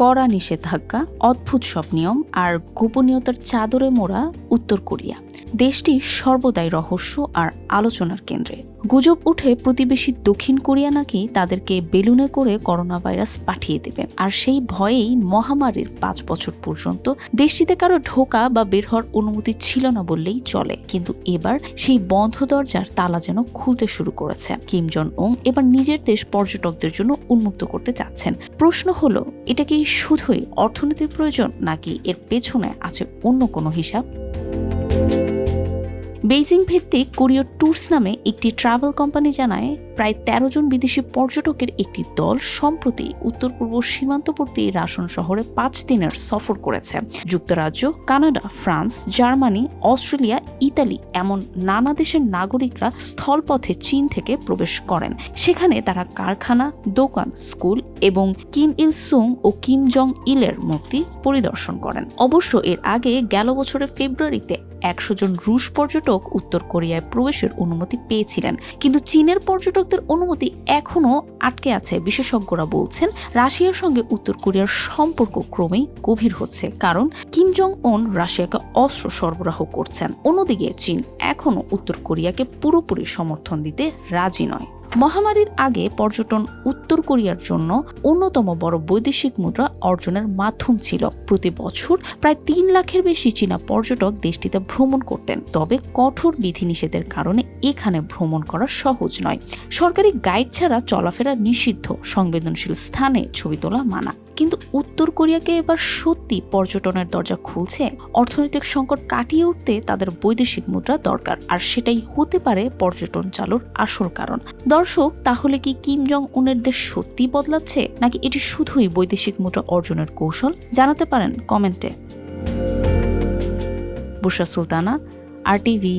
কড়া নিষেধাজ্ঞা অদ্ভুত সব নিয়ম আর গোপনীয়তার চাদরে মোড়া উত্তর কোরিয়া। দেশটি সর্বদাই রহস্য আর আলোচনার কেন্দ্রে। গুজব উঠে প্রতিবেশী দক্ষিণ কোরিয়া নাকি তাদেরকে বেলুনে করে করোনা ভাইরাস পাঠিয়ে দেবে। আর সেই ভয়েই মহামারীর পাঁচ বছর পর্যন্ত দেশটিতে কারও ঢোকা বা বের হওয়ার অনুমতি ছিল না বললেই চলে। কিন্তু এবার সেই বন্ধ দরজার তালা যেন খুলতে শুরু করেছে। কিম জন ওং এবার নিজের দেশ পর্যটকদের জন্য উন্মুক্ত করতে চাচ্ছেন প্রশ্ন হলো, এটা কি শুধুই অর্থনীতির প্রয়োজন নাকি এর পেছনে আছে অন্য কোনো হিসাব? বেইজিং ভিত্তিক কোরিয় ট্যুরস নামে একটি ট্রাভেল কোম্পানি জানায়, প্রায় তেরো জন বিদেশি পর্যটকের একটি দল সম্প্রতি উত্তর পূর্ব সীমান্তবর্তী রাসন শহরে পাঁচ দিনের সফর করেছে। যুক্তরাজ্য, Canada, France, Germany, Australia, Italy এমন নানা দেশের নাগরিকরা স্থলপথে চীন থেকে প্রবেশ করেন। সেখানে তারা কারখানা, দোকান, স্কুল এবং কিম ইল সুং ও কিম জং ইলের মূর্তি পরিদর্শন করেন। অবশ্য এর আগে গেল বছরের ফেব্রুয়ারিতে একশো জন রুশ পর্যটক উত্তর কোরিয়ায় প্রবেশের অনুমতি পেয়েছিলেন। কিন্তু চীনের পর্যটকদের অনুমতি এখনও আটকে আছে, বিশেষজ্ঞরা বলছেন। রাশিয়ার সঙ্গে উত্তর কোরিয়ার সম্পর্ক ক্রমেই গভীর হচ্ছে, কারণ কিম জং ওন রাশিয়াকে অস্ত্র সরবরাহ করছেন। অন্যদিকে চীন এখনও উত্তর কোরিয়াকে পুরোপুরি সমর্থন দিতে রাজি নয়। মহামারীর আগে পর্যটন উত্তর কোরিয়ার জন্য অন্যতম বড় বৈদেশিক মুদ্রা অর্জনের মাধ্যম ছিল। প্রতি বছর প্রায় তিন লাখের বেশি চীনা পর্যটক দেশটিতে ভ্রমণ করতেন। তবে কঠোর বিধিনিষেধের কারণে এখানে ভ্রমণ করা সহজ নয়। সরকারি গাইড ছাড়া চলাফেরা নিষিদ্ধ, সংবেদনশীল স্থানে ছবি তোলা মানা। কিন্তু উত্তর কোরিয়াকে এবার সত্যি পর্যটনের দরজা খুলছে, অর্থনৈতিক সংকট কাটিয়ে উঠতে তাদের বৈদেশিক মুদ্রা দরকার। আর সেটাই হতে পারে পর্যটন চালুর আসল কারণ। দর্শক, তাহলে কি কিম জং উনের দেশ সত্যি বদলাচ্ছে? নাকি এটি শুধুই বৈদেশিক মুদ্রা অর্জনের কৌশল? জানাতে পারেন কমেন্টে। বুশা সুলতানা, আর টিভি